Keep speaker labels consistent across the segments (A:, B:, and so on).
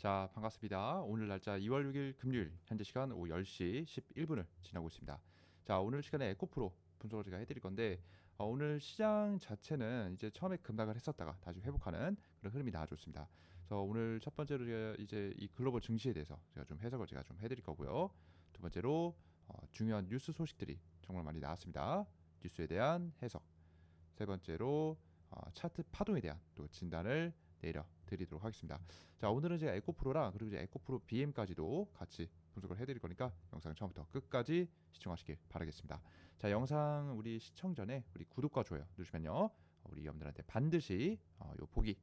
A: 자, 반갑습니다. 오늘 날짜 2월 6일 금요일 현재 시간 오후 10시 11분을 지나고 있습니다. 자, 오늘 시간에 에코프로 분석을 제가 해드릴 건데 어, 오늘 시장 자체는 이제 처음에 급락을 했었다가 다시 회복하는 그런 흐름이 나와줬습니다. 그래서 오늘 첫 번째로 이제 이 글로벌 증시에 대해서 제가 좀 해석을 제가 좀 해드릴 거고요. 두 번째로 어, 중요한 뉴스 소식들이 정말 많이 나왔습니다. 뉴스에 대한 해석. 세 번째로 어, 차트 파동에 대한 또 진단을 내려 드리도록 하겠습니다. 자 오늘은 제가 에코프로랑 그리고 이제 에코프로 BM까지도 같이 분석을 해드릴 거니까 영상 처음부터 끝까지 시청하시길 바라겠습니다. 자 영상 우리 시청 전에 우리 구독과 좋아요 누르시면요 우리 여러분들한테 반드시 어, 요 보기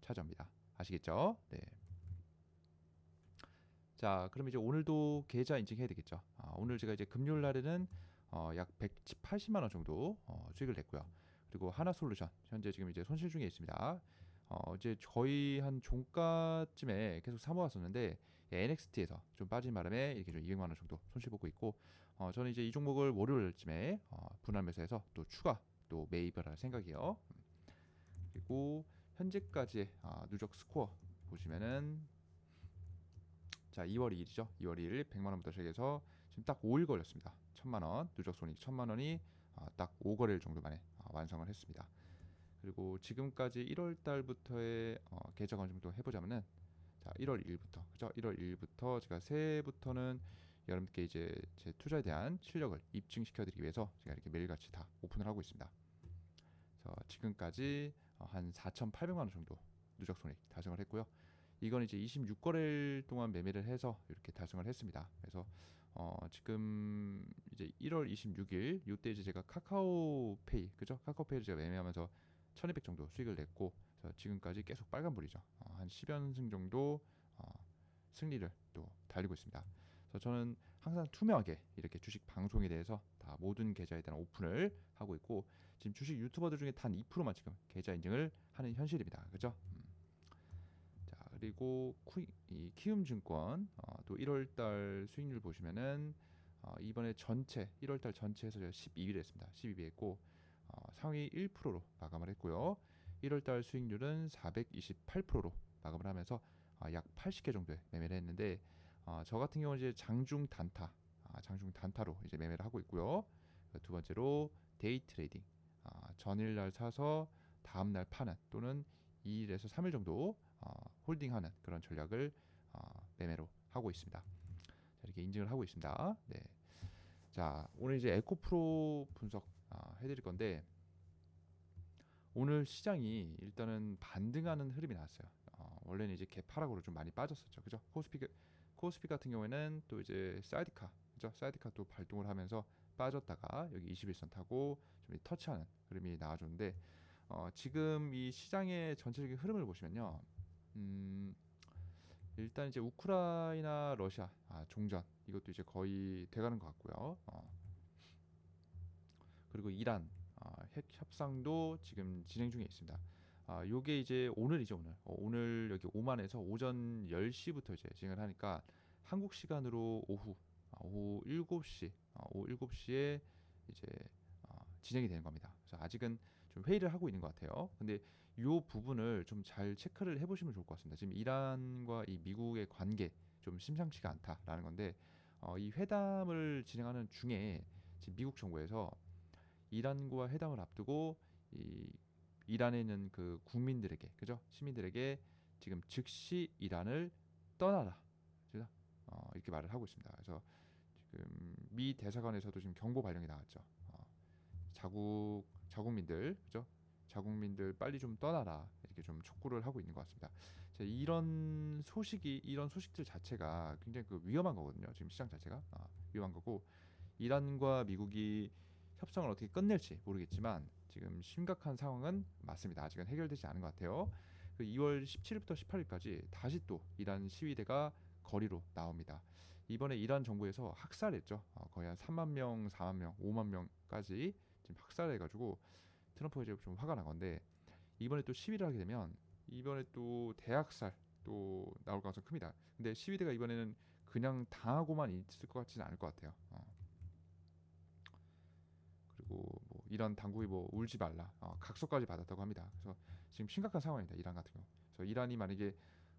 A: 찾아옵니다. 아시겠죠? 네. 자 그럼 이제 오늘도 계좌 인증해야 되겠죠. 아, 오늘 제가 이제 금요일 날에는 어, 약 180만 원 정도 어, 수익을 냈고요. 그리고 하나 솔루션 현재 지금 이제 손실 중에 있습니다. 어, 이제 거의 한 종가쯤에 계속 사모았었는데 NXT에서 좀 빠진 바람에 이렇게 좀 200만 원 정도 손실 보고 있고 어, 저는 이제 이 종목을 월요일쯤에 어, 분할 매수해서 또 추가 또 매입을 할 생각이에요. 음. 그리고 현재까지의 아, 누적 스코어 보시면은 자 2월 2일이죠. 2월 2일 100만 원부터 시작해서 지금 딱 5일 걸렸습니다. 1000만 원 누적 손익 1000만 원이 아, 딱 5거래일 정도 만에 아, 완성을 했습니다. 그리고 지금까지 1월 달부터의 어, 계좌 검증 도 해보자면은 자 1월 1일부터 그죠? 1월 1일부터 제가 새해부터는 여러분께 이제 제 투자에 대한 실력을 입증시켜드리기 위해서 제가 이렇게 매일같이 다 오픈을 하고 있습니다. 그래서 지금까지 어, 한 4,800만 원 정도 누적 손익 달성을 했고요. 이건 이제 26거래일 동안 매매를 해서 이렇게 달성을 했습니다. 그래서 어 지금 이제 1월 26일 이때 이제 제가 카카오페이 그죠? 카카오페이를 제가 매매하면서 1200 정도 수익을 냈고 지금까지 계속 빨간불이죠. 어, 한 10연승 정도 어, 승리를 또 달리고 있습니다. 그래서 저는 항상 투명하게 이렇게 주식 방송에 대해서 다 모든 계좌에 대한 오픈을 하고 있고 지금 주식 유튜버들 중에 단 2%만 지금 계좌 인증을 하는 현실입니다. 그죠? 음. 자 그리고 쿠, 이 키움증권 어, 또 1월달 수익률 보시면은 어, 이번에 전체 1월달 전체에서 제가 12위 했습니다. 12위 했고 어, 상위 1%로 마감을 했고요. 1월달 수익률은 428%로 마감을 하면서 어, 약 80개 정도의 매매를 했는데 어, 저 같은 경우는 이제 장중 단타, 아, 장중 단타로 이제 매매를 하고 있고요. 두 번째로 데이 트레이딩, 아, 전일날 사서 다음날 파는 또는 2일에서 3일 정도 어, 홀딩하는 그런 전략을 어, 매매로 하고 있습니다. 자, 이렇게 인증을 하고 있습니다. 네. 자, 오늘 이제 에코프로 분석 아, 해드릴 건데 오늘 시장이 일단은 반등하는 흐름이 나왔어요. 어, 원래는 이제 개파락으로 좀 많이 빠졌었죠, 그죠? 코스피 코스피 같은 경우에는 또 이제 사이드카, 그죠? 사이드카 또 발동을 하면서 빠졌다가 여기 21선 타고 좀 터치하는 흐름이 나와줬는데 어, 지금 이 시장의 전체적인 흐름을 보시면요, 음, 일단 이제 우크라이나 러시아 아, 종전 이것도 이제 거의 돼가는 것 같고요. 어, 그리고 이란 어, 핵 협상도 지금 진행 중에 있습니다. 아, 요게 이제 오늘이죠 오늘. 어, 오늘 여기 오만에서 오전 10시부터 이제 진행을 하니까 한국 시간으로 오후 아, 오후 7시 아, 오후 7시에 이제 어, 진행이 되는 겁니다. 그래서 아직은 좀 회의를 하고 있는 것 같아요. 근데 이 부분을 좀 잘 체크를 해 보시면 좋을 것 같습니다. 지금 이란과 이 미국의 관계 좀 심상치가 않다라는 건데 어, 이 회담을 진행하는 중에 지금 미국 정부에서 이란과 회담을 앞두고 이 이란에 있는 그 국민들에게 그죠 시민들에게 지금 즉시 이란을 떠나라 그죠 어, 이렇게 말을 하고 있습니다. 그래서 지금 미 대사관에서도 지금 경고 발령이 나왔죠. 어, 자국 자국민들 그죠 자국민들 빨리 좀 떠나라 이렇게 좀 촉구를 하고 있는 것 같습니다. 자, 이런 소식이 이런 소식들 자체가 굉장히 그 위험한 거거든요. 지금 시장 자체가 아, 위험한 거고 이란과 미국이 협상을 어떻게 끝낼지 모르겠지만 지금 심각한 상황은 맞습니다. 아직은 해결되지 않은 것 같아요. 그 2월 17일부터 18일까지 다시 또 이란 시위대가 거리로 나옵니다. 이번에 이란 정부에서 학살했죠. 어, 거의 한 3만 명, 4만 명, 5만 명까지 지금 학살해가지고 트럼프가 이제 좀 화가 난 건데 이번에 또 시위를 하게 되면 이번에 또 대학살 또 나올 가능성 큽니다. 근데 시위대가 이번에는 그냥 당하고만 있을 것 같지는 않을 것 같아요. 어. 그리고 뭐 이란 당국이 뭐 울지 말라 어, 각서까지 받았다고 합니다. 그래서 지금 심각한 상황입니다. 이란 같은 경우. 그래서 이란이 만약에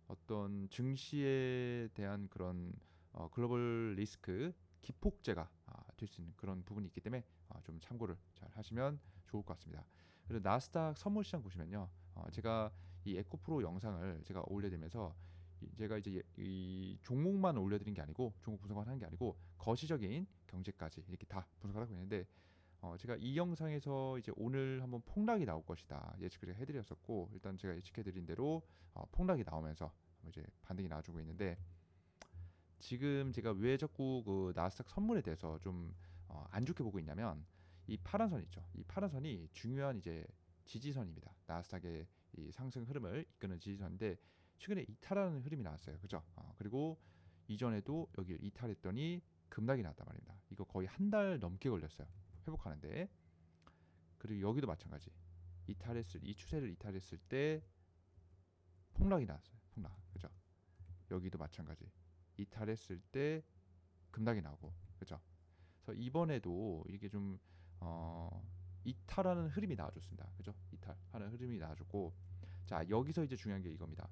A: 어떤 증시에 대한 그런 어, 글로벌 리스크 기폭제가 아, 될수 있는 그런 부분이 있기 때문에 어, 좀 참고를 잘 하시면 좋을 것 같습니다. 그리고 나스닥 선물 시장 보시면요, 어, 제가 이 에코프로 영상을 제가 올려드리면서 이- 제가 이제 이 종목만 올려드린 게 아니고 종목 분석을 하는 게 아니고 거시적인 경제까지 이렇게 다 분석을 하고 있는데 어, 제가 이 영상에서 이제 오늘 한번 폭락이 나올 것이다 예측을 해드렸었고 일단 제가 예측해드린 대로 어, 폭락이 나오면서 이제 반등이 나와주고 있는데 지금 제가 왜 자꾸 그 나스닥 선물에 대해서 좀 어, 안 좋게 보고 있냐면 이 파란 선 있죠. 이 파란 선이 중요한 이제 지지선입니다. 나스닥의 이 상승 흐름을 이끄는 지지선인데 최근에 이탈하는 흐름이 나왔어요. 그죠? 어, 그리고 이전에도 여기를 이탈했더니 급락이 나왔단 말입니다. 이거 거의 한 달 넘게 걸렸어요. 회복하는데 그리고 여기도 마찬가지. 이탈했을 이 추세를 이탈했을 때 폭락이 나왔어요. 폭락. 그죠? 여기도 마찬가지. 이탈했을 때 급락이 나오고. 그죠? 그래서 이번에도 이게 좀 어, 이탈하는 흐름이 나와줬습니다. 그죠? 이탈하는 흐름이 나와줬고 자 여기서 이제 중요한 게 이겁니다.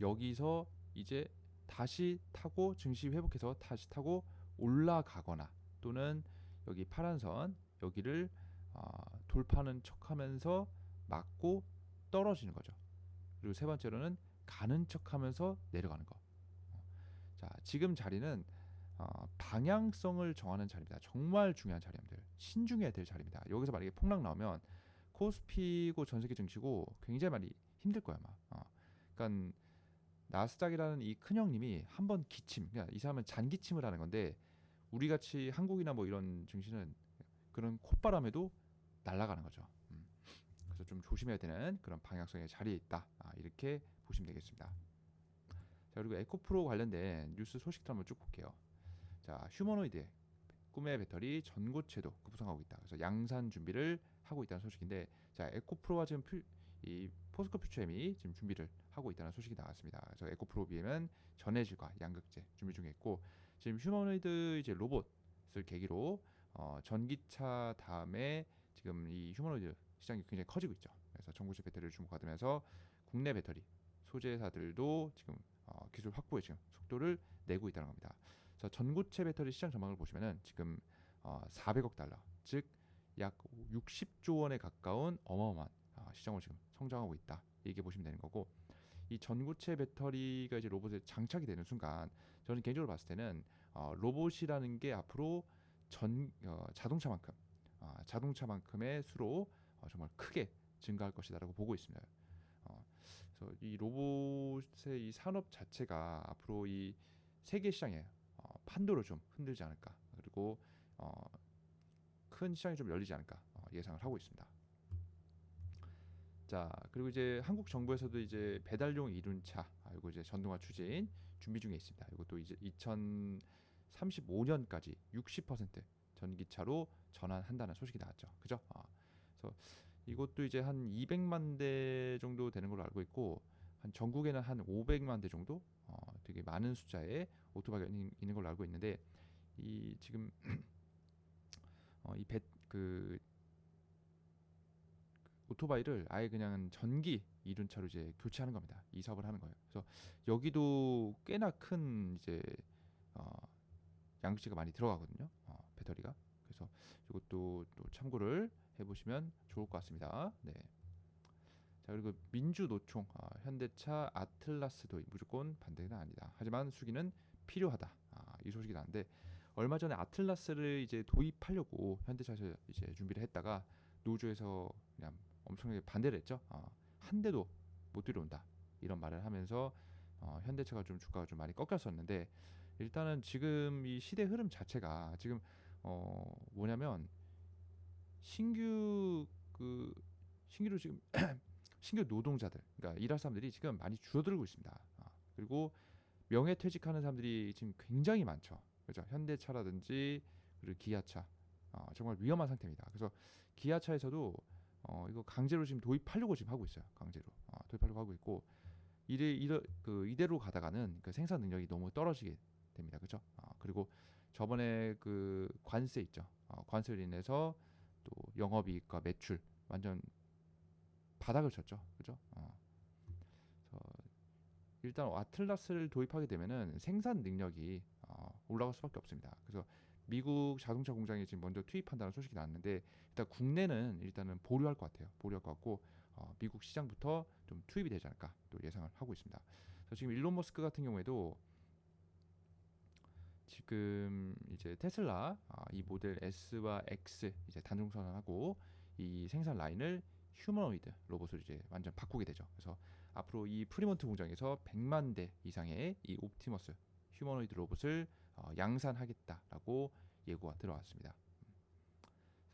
A: 여기서 이제 다시 타고 증시 회복해서 다시 타고 올라가거나 또는 여기 파란 선 여기를 어, 돌파하는 척하면서 맞고 떨어지는 거죠. 그리고 세 번째로는 가는 척하면서 내려가는 거. 어, 자 지금 자리는 어, 방향성을 정하는 자리입니다. 정말 중요한 자리입니다. 신중해야 될 자리입니다. 여기서 만약에 폭락 나오면 코스피고 전 세계 증시고 굉장히 많이 힘들 거야 아마. 어. 그러니까 나스닥이라는 이 큰 형님이 한번 기침, 그러니까 이 사람은 잔기침을 하는 건데 우리 같이 한국이나 뭐 이런 증시는 그런 콧바람에도 날아가는 거죠. 음. 그래서 좀 조심해야 되는 그런 방향성의 자리에 있다. 아, 이렇게 보시면 되겠습니다. 자 그리고 에코프로 관련된 뉴스 소식들 한번 쭉 볼게요. 자 휴머노이드의 꿈의 배터리 전고체도 급부상하고 있다. 그래서 양산 준비를 하고 있다는 소식인데 자 에코프로와 지금 퓨, 이 포스코 퓨처엠이 지금 준비를 하고 있다는 소식이 나왔습니다. 그래서 에코프로 BM은 전해질과 양극재 준비 중에 있고 지금 휴머노이드 이제 로봇을 계기로 어, 전기차 다음에 지금 이 휴머노이드 시장이 굉장히 커지고 있죠. 그래서 전고체 배터리를 주목받으면서 국내 배터리 소재사들도 지금 어, 기술 확보에 지금 속도를 내고 있다는 겁니다. 그래서 전고체 배터리 시장 전망을 보시면은 지금 어, 400억 달러, 즉 약 60조 원에 가까운 어마어마한 어, 시장으로 지금 성장하고 있다. 이렇게 보시면 되는 거고 이 전고체 배터리가 이제 로봇에 장착이 되는 순간 저는 개인적으로 봤을 때는 어, 로봇이라는 게 앞으로 전 어, 자동차만큼 어, 자동차만큼의 수로 어, 정말 크게 증가할 것이다라고 보고 있습니다. 어, 그래서 이 로봇의 이 산업 자체가 앞으로 이 세계 시장에 어, 판도를 좀 흔들지 않을까 그리고 어, 큰 시장이 좀 열리지 않을까 어, 예상을 하고 있습니다. 자 그리고 이제 한국 정부에서도 이제 배달용 이륜차 아, 이거 이제 전동화 추진 준비 중에 있습니다. 이것도 이제 2035년까지 60% 전기차로 전환한다는 소식이 나왔죠. 그죠? 아, 그래서 이것도 이제 한 200만 대 정도 되는 걸로 알고 있고 한 전국에는 한 500만 대 정도 어, 되게 많은 숫자의 오토바이가 있는, 걸로 알고 있는데 이 지금 어, 이배그 오토바이를 아예 그냥 전기 이륜차로 이제 교체하는 겁니다. 이 사업을 하는 거예요. 그래서 여기도 꽤나 큰 이제 어, 양극재가 많이 들어가거든요. 어, 배터리가. 그래서 이것도 또 참고를 해보시면 좋을 것 같습니다. 네. 자 그리고 민주노총 아, 현대차 아틀라스도 무조건 반대는 아니다. 하지만 수기는 필요하다. 아, 이 소식이 나는데 얼마 전에 아틀라스를 이제 도입하려고 현대차에서 이제 준비를 했다가 노조에서 그냥 엄청나게 반대를 했죠. 어, 한 대도 못 들여온다 이런 말을 하면서 어, 현대차가 좀 주가가 좀 많이 꺾였었는데 일단은 지금 이 시대 흐름 자체가 지금 어, 뭐냐면 신규 그 신규로 지금 신규 노동자들 그러니까 일할 사람들이 지금 많이 줄어들고 있습니다. 아, 그리고 명예퇴직하는 사람들이 지금 굉장히 많죠. 그죠? 현대차라든지 그리고 기아차 어, 정말 위험한 상태입니다. 그래서 기아차에서도 어, 이거 강제로 지금 도입하려고 지금 하고 있어요. 강제로 어, 도입하려고 하고 있고 이래 이러 그 이대로 가다가는 그 생산 능력이 너무 떨어지게 됩니다. 그죠? 어, 그리고 저번에 그 관세 있죠. 어, 관세로 인해서 또 영업이익과 매출 완전 바닥을 쳤죠. 그죠? 어. 일단 아틀라스를 도입하게 되면은 생산 능력이 어, 올라갈 수밖에 없습니다. 그래서 미국 자동차 공장에 지금 먼저 투입한다는 소식이 나왔는데 일단 국내는 일단은 보류할 것 같아요. 보류할 것 같고 어, 미국 시장부터 좀 투입이 되지 않을까 또 예상을 하고 있습니다. 그래서 지금 일론 머스크 같은 경우에도 지금 이제 테슬라 아, 이 모델 S와 X 이제 단종 선언하고 이 생산 라인을 휴머노이드 로봇을 이제 완전 바꾸게 되죠. 그래서 앞으로 이 프리몬트 공장에서 100만 대 이상의 이 옵티머스 휴머노이드 로봇을 어, 양산하겠다라고 예고가 들어왔습니다.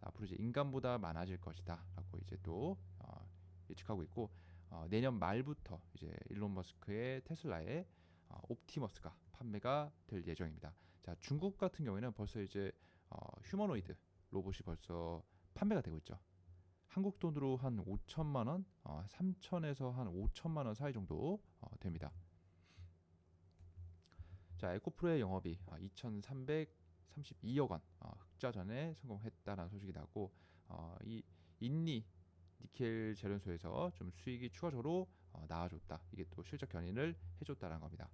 A: 앞으로 이제 인간보다 많아질 것이다라고 이제 또 어, 예측하고 있고 어, 내년 말부터 이제 일론 머스크의 테슬라의 어, 옵티머스가 판매가 될 예정입니다. 자 중국 같은 경우에는 벌써 이제 어, 휴머노이드 로봇이 벌써 판매가 되고 있죠. 한국 돈으로 한 5천만 원, 어, 3천에서 한 5천만 원 사이 정도 어, 됩니다. 자 에코프로의 영업이 어, 2,332억 원 어, 흑자 전에 성공했다라는 소식이 나고 어, 이 인니 니켈 재련소에서 좀 수익이 추가적으로 어, 나와줬다. 이게 또 실적 견인을 해줬다는 겁니다.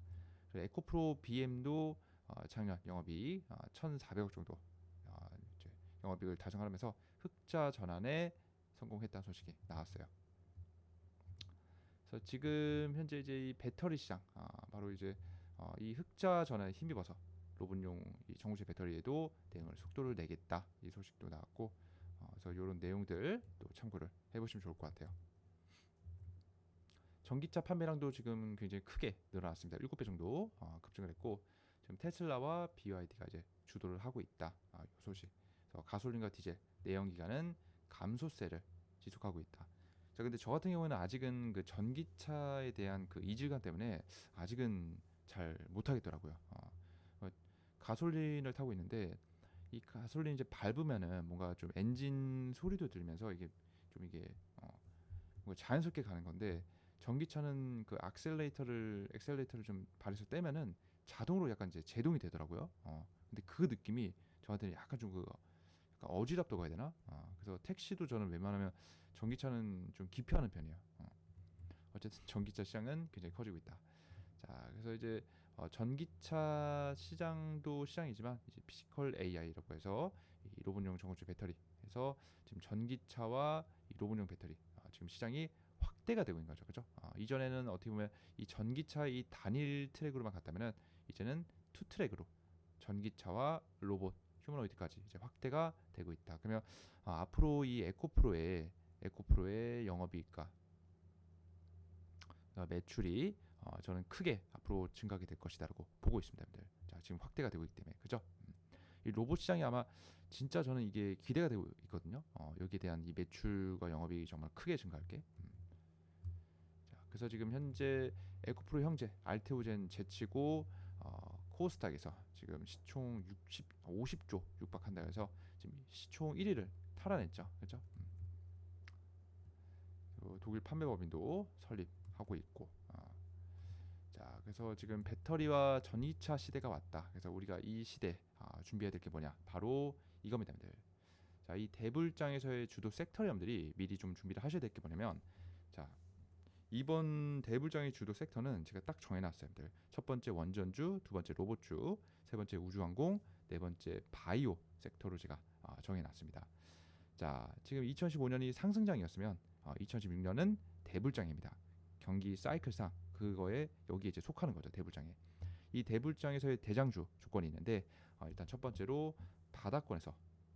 A: 에코프로 BM도 어, 작년 영업이익 어, 1,400억 정도 어, 영업이익을 달성하면서 흑자 전환에 성공했다는 소식이 나왔어요. 그래서 지금 현재 이제 이 배터리 시장 아, 바로 이제 어, 이 흑자 전환에 힘입어서 로봇용 이 정우체 배터리에도 대응을 속도를 내겠다 이 소식도 나왔고 어, 그래서 이런 내용들 또 참고를 해보시면 좋을 것 같아요. 전기차 판매량도 지금 굉장히 크게 늘어났습니다. 7배 정도 어, 급증을 했고 지금 테슬라와 BYD가 이제 주도를 하고 있다. 아, 이 소식. 그래서 가솔린과 디젤 내연 기관은 감소세를 지속하고 있다. 자, 근데 저 같은 경우는 아직은 그 전기차에 대한 그 이질감 때문에 아직은 잘 못하겠더라고요. 어, 어, 가솔린을 타고 있는데 이 가솔린 이제 밟으면은 뭔가 좀 엔진 소리도 들면서 이게 좀 이게 어, 자연스럽게 가는 건데 전기차는 그 악셀레이터를 엑셀레이터를 좀 발에서 떼면은 자동으로 약간 이제 제동이 되더라고요. 어, 근데 그 느낌이 저한테는 약간 좀그 약간 어지럽다고 해야 되나? 어, 그래서 택시도 저는 웬만하면 전기차는 좀 기피하는 편이에요. 어. 어쨌든 전기차 시장은 굉장히 커지고 있다. 자, 그래서 이제 어, 전기차 시장도 시장이지만 이제 피지컬 AI라고 해서 이 로봇용 전고체 배터리 해서 지금 전기차와 이 로봇용 배터리 어, 지금 시장이 확대가 되고 있는 거죠, 그죠? 어, 이전에는 어떻게 보면 이 전기차 이 단일 트랙으로만 갔다면은 이제는 투 트랙으로 전기차와 로봇 휴머노이드까지 이제 확대가 되고 있다. 그러면 어, 앞으로 이 에코프로의 에코프로의 영업이익과 어, 매출이 어, 저는 크게 앞으로 증가하게 될 것이다라고 보고 있습니다, 여러분들. 자, 지금 확대가 되고 있기 때문에 그죠? 음. 이 로봇 시장이 아마 진짜 저는 이게 기대가 되고 있거든요. 어, 여기에 대한 이 매출과 영업이익이 정말 크게 증가할 게. 음. 자, 그래서 지금 현재 에코프로 형제 알테오젠 제치고 어, 코스닥에서 지금 시총 60, 50조 육박한다 해서 지금 시총 1위를 탈환했죠. 그렇죠? 음. 독일 판매법인도 설립하고 있고. 그래서 지금 배터리와 전기차 시대가 왔다. 그래서 우리가 이 시대 아, 준비해야 될 게 뭐냐? 바로 이겁니다, 여러분들. 자, 이 대불장에서의 주도 섹터리엄들이 미리 좀 준비를 하셔야 될 게 뭐냐면, 자, 이번 대불장의 주도 섹터는 제가 딱 정해놨어요, 여러분들. 첫 번째 원전주, 두 번째 로봇주, 세 번째 우주항공, 네 번째 바이오 섹터로 제가 아, 정해놨습니다. 자, 지금 2015년이 상승장이었으면 어, 2016년은 대불장입니다. 경기 사이클상 그거에 여기 이제 속하는 거죠 대불장에. 이 대불장에서의 대장주 조건이 있는데 어, 일단 첫 번째로 바닥권에서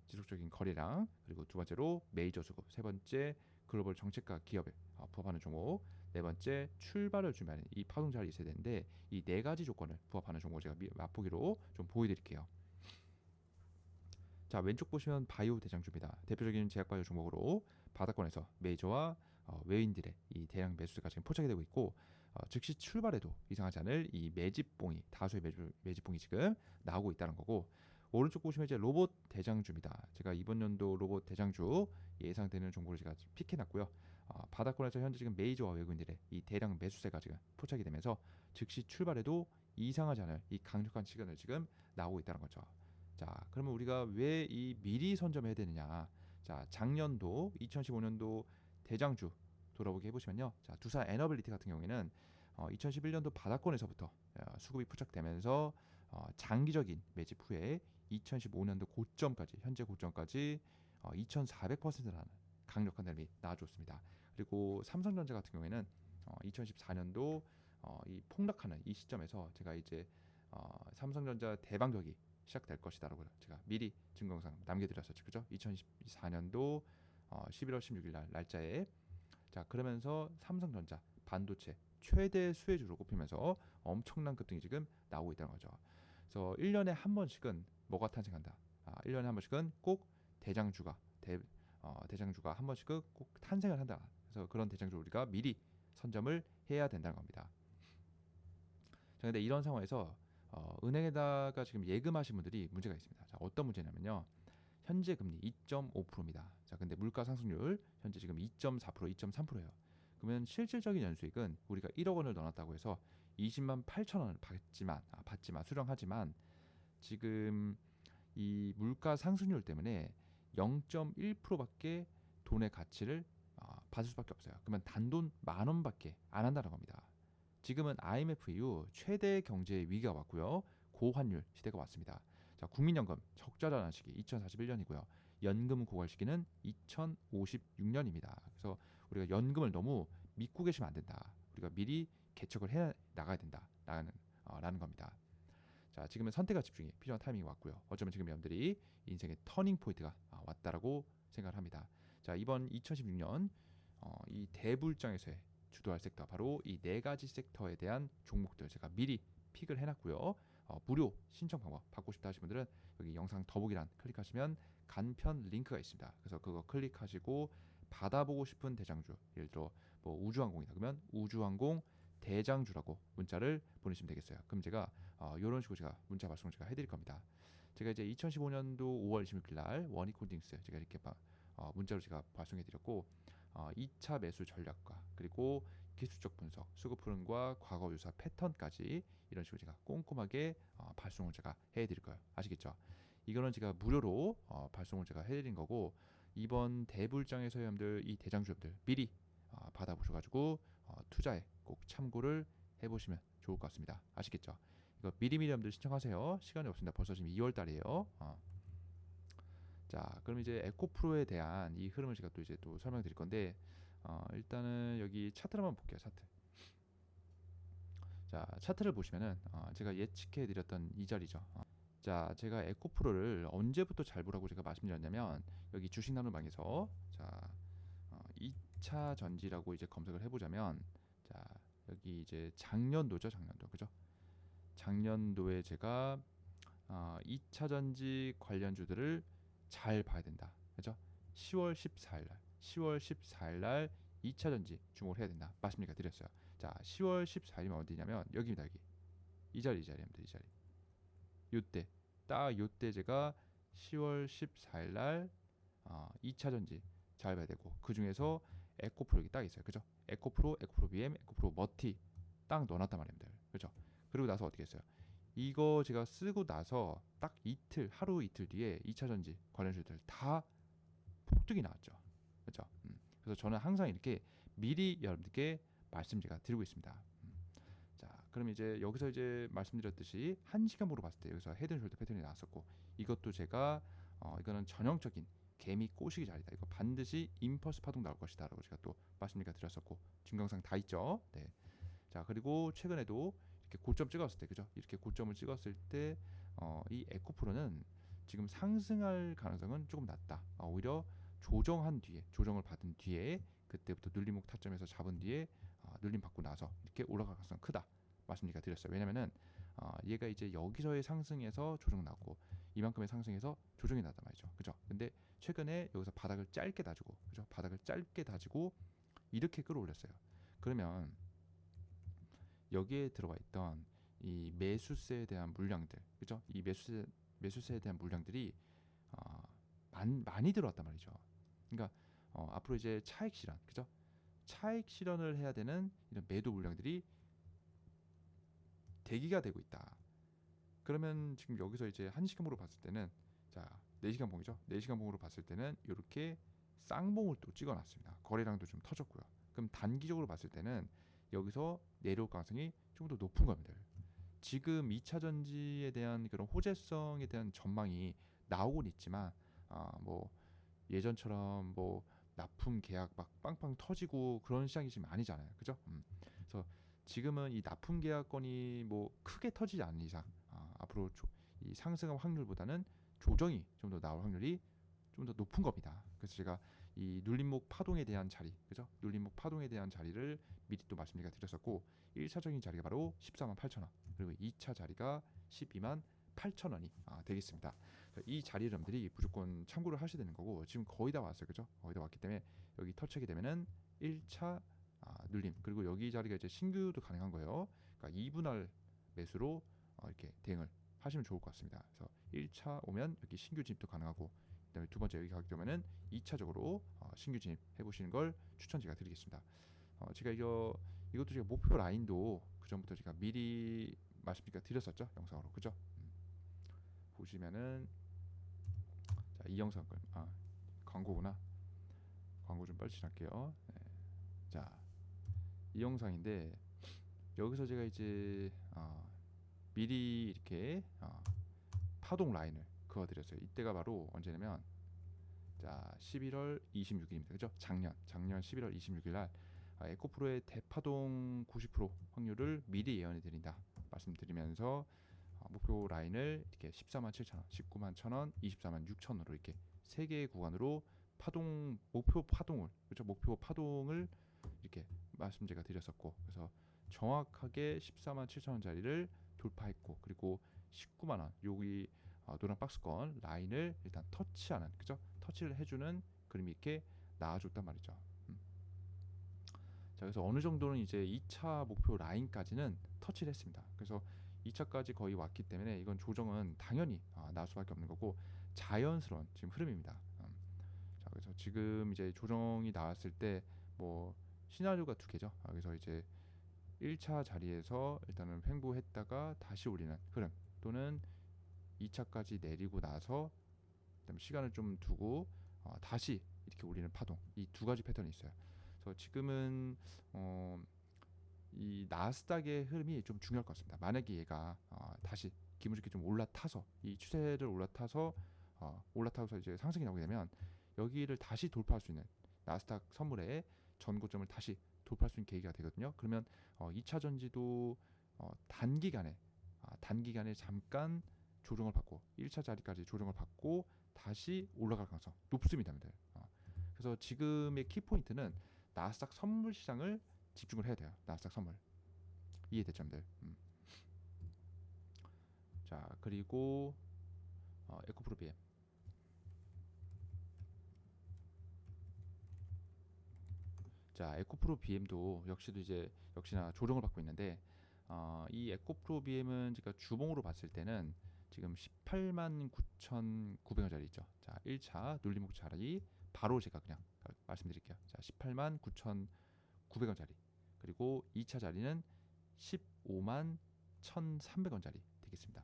A: 지속적인 거래량 그리고 두 번째로 메이저 수급 세 번째 글로벌 정책과 기업에 어, 부합하는 종목 네 번째 출발을 준비하는 이 파동자를 있어야 되는데 이 네 가지 조건을 부합하는 종목 제가 미- 맛보기로 좀 보여드릴게요. 자 왼쪽 보시면 바이오 대장주입니다. 대표적인 제약바이오 종목으로 바닥권에서 메이저와 어, 외인들의 이 대량 매수가 지금 포착이 되고 있고 어, 즉시 출발해도 이상하지 않을 이 매집봉이 다수의 매주, 매집봉이 지금 나오고 있다는 거고 오른쪽 보시면 이제 로봇 대장주입니다. 제가 이번 연도 로봇 대장주 예상되는 종목을 제가 픽해놨고요. 어, 바닥권에서 현재 지금 메이저와 외국인들의 이 대량 매수세가 지금 포착이 되면서 즉시 출발해도 이상하지 않을 이 강력한 시간을 지금 나오고 있다는 거죠. 자, 그러면 우리가 왜 이 미리 선점해야 되느냐? 자, 작년도 2015년도 대장주 돌아보기 해보시면요. 자, 두산 에너빌리티 같은 경우에는 어, 2011년도 바닥권에서부터 어, 수급이 포착되면서 어, 장기적인 매집 후에 2015년도 고점까지 현재 고점까지 어, 2,400%라는 강력한 흐름이 나와줬습니다. 그리고 삼성전자 같은 경우에는 어, 2014년도 어, 이 폭락하는 이 시점에서 제가 이제 어, 삼성전자 대반격이 시작될 것이다라고 제가 미리 증거영상 남겨드렸었죠, 그죠? 2024년도 어, 11월 16일 날 날짜에 자 그러면서 삼성전자 반도체 최대 수혜주로 꼽히면서 엄청난 급등이 지금 나오고 있다는 거죠. 그래서 1년에 한 번씩은 뭐가 탄생한다. 아, 1년에 한 번씩은 꼭 대장주가 대, 어, 대장주가 한 번씩은 꼭 탄생을 한다. 그래서 그런 대장주 우리가 미리 선점을 해야 된다는 겁니다. 자, 근데 이런 상황에서 어, 은행에다가 지금 예금하신 분들이 문제가 있습니다. 자, 어떤 문제냐면요. 현재 금리 2.5%입니다. 자, 근데 물가 상승률 현재 지금 2.4% 2.3%예요. 그러면 실질적인 연수익은 우리가 1억 원을 넣어놨다고 해서 20만 8천 원을 받지만 아, 받지만 수령하지만 지금 이 물가 상승률 때문에 0.1%밖에 돈의 가치를 아, 받을 수밖에 없어요. 그러면 단돈 만 원밖에 안 한다는 겁니다. 지금은 IMF 이후 최대 경제 위기가 왔고요. 고환율 시대가 왔습니다. 자, 국민연금 적자라는 시기 2041년이고요. 연금 고갈 시기는 2056년입니다. 그래서 우리가 연금을 너무 믿고 계시면 안 된다. 우리가 미리 개척을 해 나가야 된다. 라는 어, 라는 겁니다. 자, 지금은 선택과 집중이 필요한 타이밍이 왔고요. 어쩌면 지금 여러분들이 인생의 터닝 포인트가 아, 왔다라고 생각을 합니다. 자, 이번 2016년 어, 이 대불장에서의 주도할 섹터 바로 이 네 가지 섹터에 대한 종목들 제가 미리 픽을 해놨고요. 어, 무료 신청 방법 받고 싶다 하시는 분들은 여기 영상 더보기란 클릭하시면 간편 링크가 있습니다. 그래서 그거 클릭하시고 받아보고 싶은 대장주 예를 들어 뭐 우주항공이다 그러면 우주항공 대장주라고 문자를 보내시면 되겠어요. 그럼 제가 어, 이런 식으로 제가 문자 발송을 제가 해드릴 겁니다. 제가 이제 2015년도 5월 26일 날 원이코딩스 제가 이렇게 막 어, 문자로 제가 발송해드렸고 어, 2차 매수 전략과 그리고 기술적 분석, 수급 흐름과 과거 유사 패턴까지 이런 식으로 제가 꼼꼼하게 어, 발송을 제가 해드릴 거예요. 아시겠죠? 이거는 제가 무료로 어, 발송을 제가 해드린 거고 이번 대불장에서 여러분들 이 대장주들 미리 어, 받아보셔가지고 어, 투자에 꼭 참고를 해보시면 좋을 것 같습니다. 아시겠죠? 이거 미리미리 여러분들 신청하세요. 시간이 없습니다. 벌써 지금 2월 달이에요. 어. 자, 그럼 이제 에코프로에 대한 이 흐름을 제가 또 이제 또 설명드릴 건데 어, 일단은 여기 차트를 한번 볼게요. 차트. 자, 차트를 보시면은 어, 제가 예측해 드렸던 이 자리죠. 어. 자, 제가 에코프로를 언제부터 잘 보라고 제가 말씀드렸냐면 여기 주식 나눔방에서 자, 어, 2차 전지라고 이제 검색을 해보자면 자, 여기 이제 작년도죠, 작년도, 그죠? 작년도에 제가 어, 2차 전지 관련주들을 잘 봐야 된다, 그죠? 10월 14일 날, 10월 14일 날 2차 전지 주목을 해야 된다. 말씀드리가 드렸어요. 자, 10월 14일이면 어디냐면 여기입니다, 여기. 이 자리, 이 자리입니다, 이 자리. 요때 딱 요때 제가 10월 14일 날 어, 2차 전지 잘 봐야 되고 그 중에서 에코프로 여기 딱 있어요. 그죠? 에코프로, 에코프로 BM, 에코프로 머티 딱 넣어놨단 말입니다. 그죠? 그리고 나서 어떻게 했어요? 이거 제가 쓰고 나서 딱 이틀, 하루 이틀 뒤에 2차 전지 관련주들 다 폭등이 나왔죠. 그죠? 음. 그래서 저는 항상 이렇게 미리 여러분들께 말씀 제가 드리고 있습니다. 음. 자, 그럼 이제 여기서 이제 말씀드렸듯이 한 시간으로 봤을 때 여기서 헤드앤숄더 패턴이 나왔었고 이것도 제가 어, 이거는 전형적인 개미 꼬시기 자리다. 이거 반드시 임펄스 파동 나올 것이다라고 제가 또 말씀드려 드렸었고 증강상 다 있죠. 네. 자 그리고 최근에도 이렇게 고점 찍었을 때 그죠? 이렇게 고점을 찍었을 때 어, 이 에코프로는 지금 상승할 가능성은 조금 낮다. 어, 오히려 조정한 뒤에 조정을 받은 뒤에 그때부터 눌림목 타점에서 잡은 뒤에 어, 눌림 받고 나서 이렇게 올라갈 가능성 크다. 말씀드리가 드렸어요. 왜냐면은 어, 얘가 이제 여기서의 상승에서 조정 나고 이만큼의 상승에서 조정이 나단 말이죠. 그죠? 근데 최근에 여기서 바닥을 짧게 다지고 그죠? 바닥을 짧게 다지고 이렇게 끌어올렸어요. 그러면 여기에 들어가 있던 이 매수세에 대한 물량들 그죠? 이 매수세 매수세에 대한 물량들이 어, 많, 많이 들어왔단 말이죠. 그러니까 어, 앞으로 이제 차익 실현 그죠? 차익 실현을 해야 되는 이런 매도 물량들이 대기가 되고 있다. 그러면 지금 여기서 이제 한 시간으로 봤을 때는 자 4시간 봉이죠. 4시간 봉으로 봤을 때는 이렇게 쌍봉을 또 찍어 놨습니다. 거래량도 좀 터졌고요. 그럼 단기적으로 봤을 때는 여기서 내려올 가능성이 좀 더 높은 겁니다. 지금 2차 전지에 대한 그런 호재성에 대한 전망이 나오곤 있지만 아뭐 예전처럼 뭐 납품 계약 막 빵빵 터지고 그런 시장이 지금 아니잖아요. 그죠? 음. 그래서 지금은 이 납품 계약 건이 뭐 크게 터지지 않는 이상 아, 앞으로 조, 이 상승할 확률보다는 조정이 좀 더 나올 확률이 좀 더 높은 겁니다. 그래서 제가 이 눌림목 파동에 대한 자리, 그죠? 눌림목 파동에 대한 자리를 미리 또 말씀드려 드렸었고 1차적인 자리가 바로 14만 8천 원 그리고 2차 자리가 12만 8천 원이 아, 되겠습니다. 이 자리 여러분들이 무조건 참고를 하셔야 되는 거고 지금 거의 다 왔어요, 그죠? 거의 다 왔기 때문에 여기 터치하게 되면은 1차 아, 눌림 그리고 여기 자리가 이제 신규도 가능한 거예요. 그러니까 2분할 매수로 어, 이렇게 대응을 하시면 좋을 것 같습니다. 그래서 1차 오면 여기 신규 진입도 가능하고 그다음에 두 번째 여기 가게 되면은 2차적으로 어, 신규 진입 해보시는 걸 추천 제가 드리겠습니다. 어, 제가 이거 이것도 제가 목표 라인도 그 전부터 제가 미리 말씀드리니까 드렸었죠 영상으로 그죠? 음. 보시면은 자, 이 영상 걸- 아 광고구나 광고 좀 빨리 지날게요. 네. 자, 이 영상인데 여기서 제가 이제 어, 미리 이렇게 어, 파동 라인을 그어드렸어요. 이때가 바로 언제냐면 자 11월 26일입니다. 그죠? 작년 작년 11월 26일 날 아, 에코프로의 대파동 90% 확률을 미리 예언해 드린다 말씀드리면서 어, 목표 라인을 이렇게 14만 7천 원, 19만 1천 원, 24만 6천 원으로 이렇게 세 개의 구간으로 파동 목표 파동을 그렇죠 목표 파동을 이렇게 말씀 제가 드렸었고 그래서 정확하게 14만 7천 원짜리를 돌파했고 그리고 19만 원 여기 어, 노란 박스권 라인을 일단 터치하는 그죠 터치를 해주는 그림이 이렇게 나와줬단 말이죠. 음. 자 그래서 어느 정도는 이제 2차 목표 라인까지는 터치를 했습니다. 그래서 2차까지 거의 왔기 때문에 이건 조정은 당연히 아, 나올 수밖에 없는 거고 자연스러운 지금 흐름입니다. 음. 자 그래서 지금 이제 조정이 나왔을 때 뭐 시나리오가 두 개죠. 아, 그래서 이제 1차 자리에서 일단은 횡보했다가 다시 올리는 흐름 또는 2차까지 내리고 나서 그다음에 시간을 좀 두고 어, 다시 이렇게 올리는 파동 이 두 가지 패턴이 있어요. 그래서 지금은 어, 이 나스닥의 흐름이 좀 중요할 것 같습니다. 만약에 얘가 어, 다시 기분 좋게 좀 올라타서 이 추세를 올라타서 어, 올라타서 이제 상승이 나오게 되면 여기를 다시 돌파할 수 있는 나스닥 선물의 전고점을 다시 돌파할 수 있는 계기가 되거든요. 그러면 어, 2차 전지도 어, 단기간에 아, 단기간에 잠깐 조정을 받고 1차 자리까지 조정을 받고 다시 올라갈 가능성 높습니다. 어, 그래서 지금의 키포인트는 나스닥 선물 시장을 집중을 해야 돼요. 나스닥 선물 이해됐죠, 여러분들? 음. 자 그리고 어, 에코프로 BM 자 에코프로 BM도 역시도 이제 역시나 조정을 받고 있는데 어, 이 에코프로 BM은 제가 주봉으로 봤을 때는 지금 18만 9,900원 짜리 있죠. 자 1차 눌림목 자리 바로 제가 그냥 말씀드릴게요. 자 18만 9,900원 짜리 그리고 2차 자리는 15만 1,300원 짜리 되겠습니다.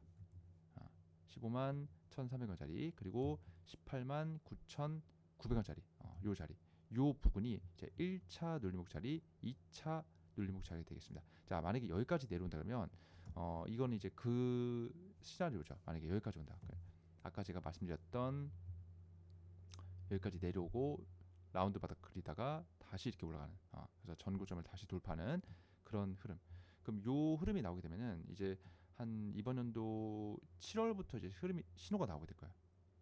A: 아, 15만 1,300원 짜리 그리고 18만 9,900원 짜리 어, 요 자리 요 부분이 이제 1차 눌림목 자리, 2차 눌림목 자리 되겠습니다. 자 만약에 여기까지 내려온다 그러면 어 이거는 이제 그 시나리오죠. 만약에 여기까지 온다. 그 아까 제가 말씀드렸던 여기까지 내려오고 라운드 바닥 그리다가 다시 이렇게 올라가는. 어, 그래서 전고점을 다시 돌파하는 그런 흐름. 그럼 요 흐름이 나오게 되면은 이제 한 이번 연도 7월부터 이제 흐름이 신호가 나오게 될 거예요.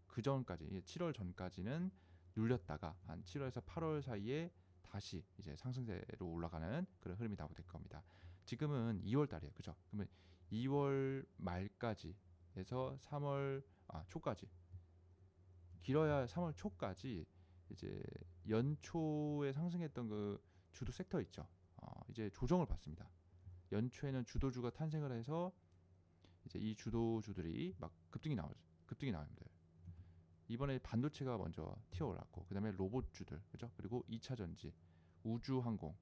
A: 그 전까지 7월 전까지는 눌렸다가 한 7월에서 8월 사이에 다시 이제 상승세로 올라가는 그런 흐름이 나오게 될 겁니다. 지금은 2월 달이에요. 그죠? 그러면 2월 말까지 해서 3월 아, 초까지 길어야 3월 초까지 이제 연초에 상승했던 그 주도 섹터 있죠. 어, 이제 조정을 받습니다. 연초에는 주도주가 탄생을 해서 이제 이 주도주들이 막 급등이 나오죠. 급등이 나옵니다. 이번에 반도체가 먼저 튀어 올랐고 그다음에 로봇주들 그죠? 그리고 2차 전지, 우주항공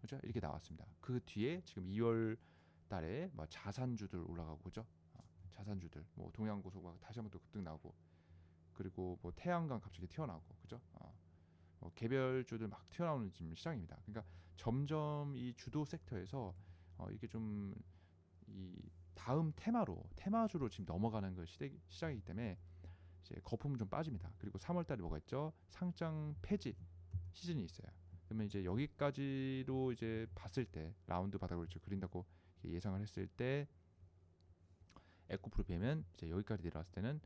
A: 그죠? 이렇게 나왔습니다. 그 뒤에 지금 2월 달에 뭐 자산주들 올라가고 그죠? 어, 자산주들 뭐 동양고속 막 다시 한번 또 급등 나오고 그리고 뭐 태양광 갑자기 튀어나오고 그죠? 어, 어, 개별주들 막 튀어나오는 지금 시장입니다. 그러니까 점점 이 주도 섹터에서 어, 이게 좀 이 다음 테마로 테마주로 지금 넘어가는 그 시대, 시장이기 때문에 이제 거품은 좀 빠집니다. 그리고 3월 달에 뭐가 있죠? 상장 폐지 시즌이 있어요. 그러면 이제 여기까지로 이제 봤을 때 라운드 바닥을 그린다고 예상을 했을 때 에코프로비엠은 이제 여기까지 내려왔을 때는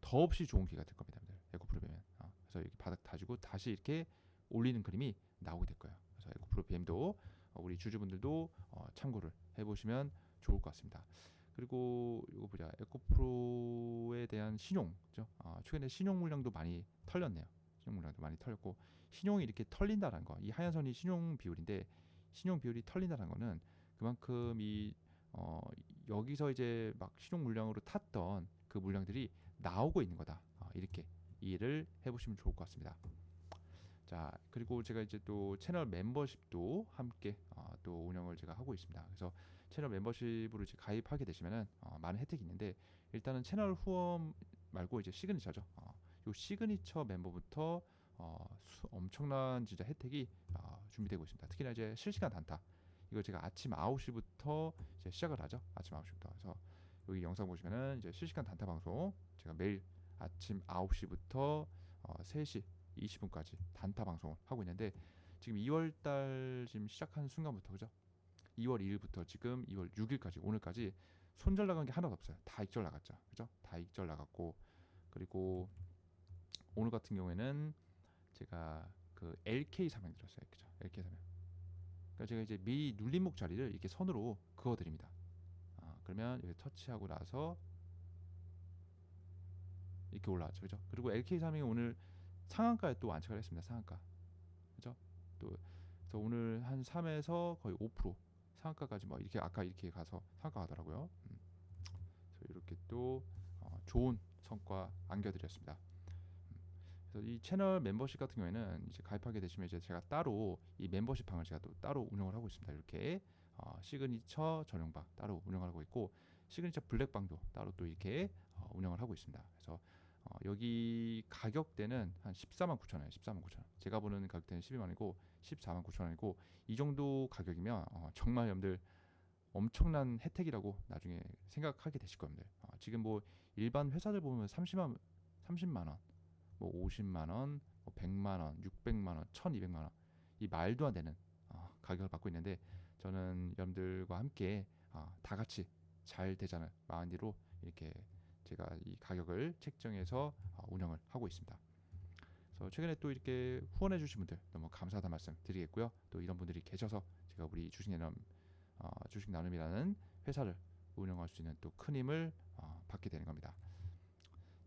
A: 더없이 좋은 기회가 될 겁니다. 에코프로비엠은 어, 그래서 이렇게 바닥 다지고 다시 이렇게 올리는 그림이 나오게 될 거예요. 그래서 에코프로비엠도 어, 우리 주주분들도 어, 참고를 해보시면 좋을 것 같습니다. 그리고 이거 보자 에코프로에 대한 신용, 그죠? 어, 최근에 신용 물량도 많이 털렸네요. 신용 물량도 많이 털렸고 신용이 이렇게 털린다는 거, 이 하얀 선이 신용 비율인데 신용 비율이 털린다는 거는 그만큼 이 어, 여기서 이제 막 신용 물량으로 탔던 그 물량들이 나오고 있는 거다. 어, 이렇게 이해를 해보시면 좋을 것 같습니다. 자 그리고 제가 이제 또 채널 멤버십도 함께 어, 또 운영을 제가 하고 있습니다. 그래서 채널 멤버십으로 이제 가입하게 되시면은 어, 많은 혜택이 있는데 일단은 채널 후원 말고 이제 시그니처죠. 어, 요 시그니처 멤버부터 어, 수, 엄청난 진짜 혜택이 어, 준비되고 있습니다. 특히나 이제 실시간 단타 이거 제가 아침 9시부터 이제 시작을 하죠. 아침 9시부터. 그래서 여기 영상 보시면은 이제 실시간 단타 방송 제가 매일 아침 9시부터 어, 3시 20분까지 단타 방송을 하고 있는데 지금 2월 달 지금 시작한 순간부터 그죠? 2월 2일부터 지금 2월 6일까지 오늘까지 손절 나간 게 하나도 없어요. 다 익절 나갔죠. 그죠? 다 익절 나갔고 그리고 오늘 같은 경우에는 제가 그 LK 사명 드렸어요. 그죠? LK 사명. 그러니까 제가 이제 미 눌림목 자리를 이렇게 선으로 그어 드립니다. 아, 그러면 여기 터치하고 나서 이렇게 올라왔죠. 그죠? 그리고 LK 사명이 오늘 상한가에 또 완착을 했습니다. 상한가. 그죠? 또 그래서 오늘 한 3에서 거의 5% 상한가까지 뭐 이렇게 아까 이렇게 가서 상한가 하더라고요. 음. 이렇게 또 어, 좋은 성과 안겨드렸습니다. 음. 그래서 이 채널 멤버십 같은 경우에는 이제 가입하게 되시면 이제 제가 따로 이 멤버십 방을 제가 또 따로 운영을 하고 있습니다. 이렇게 어, 시그니처 전용방 따로 운영을 하고 있고 시그니처 블랙방도 따로 또 이렇게 어, 운영을 하고 있습니다. 그래서 어, 여기 가격대는 한 14만 9천 원, 14만 9천 원. 제가 보는 가격대는 12만 원이고 14만 9천 원이고 이 정도 가격이면 어, 정말 여러분들 엄청난 혜택이라고 나중에 생각하게 되실 겁니다. 어, 지금 뭐 일반 회사들 보면 30만 30만 원, 뭐 50만 원, 뭐 100만 원, 600만 원, 1,200만 원 이 말도 안 되는 어, 가격을 받고 있는데 저는 여러분들과 함께 어, 다 같이 잘 되자는 마음으로 이렇게 제가 이 가격을 책정해서 어, 운영을 하고 있습니다. 그래서 최근에 또 이렇게 후원해 주신 분들 너무 감사하다 말씀 드리겠고요. 또 이런 분들이 계셔서 제가 우리 주식 나눔 어, 주식 나눔이라는 회사를 운영할 수 있는 또 큰 힘을 어, 받게 되는 겁니다.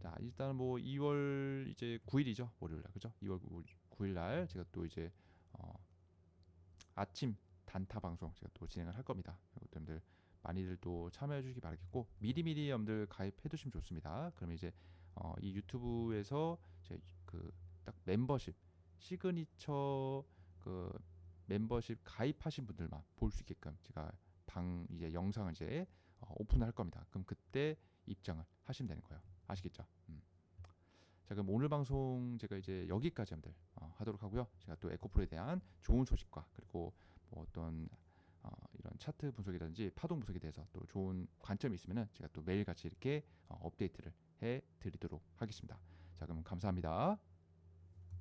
A: 자 일단 뭐 2월 이제 9일이죠 월요일 날 그죠? 2월 9일 날 제가 또 이제 어, 아침 단타 방송 제가 또 진행을 할 겁니다. 여러분들 많이들 또 참여해 주시기 바라겠고 미리미리 여러분들 가입해 두시면 좋습니다. 그러면 이제 어, 이 유튜브에서 제 그 딱 멤버십 시그니처 그 멤버십 가입하신 분들만 볼 수 있게끔 제가 방 이제 영상을 이제 어, 오픈할 겁니다. 그럼 그때 입장을 하시면 되는 거예요. 아시겠죠? 음. 자 그럼 오늘 방송 제가 이제 여기까지 여러분들 어, 하도록 하고요. 제가 또 에코프로에 대한 좋은 소식과 그리고 뭐 어떤 어, 이런 차트 분석이라든지 파동 분석에 대해서 또 좋은 관점이 있으면은 제가 또 매일 같이 이렇게 어, 업데이트를 해 드리도록 하겠습니다. 자, 그럼 감사합니다.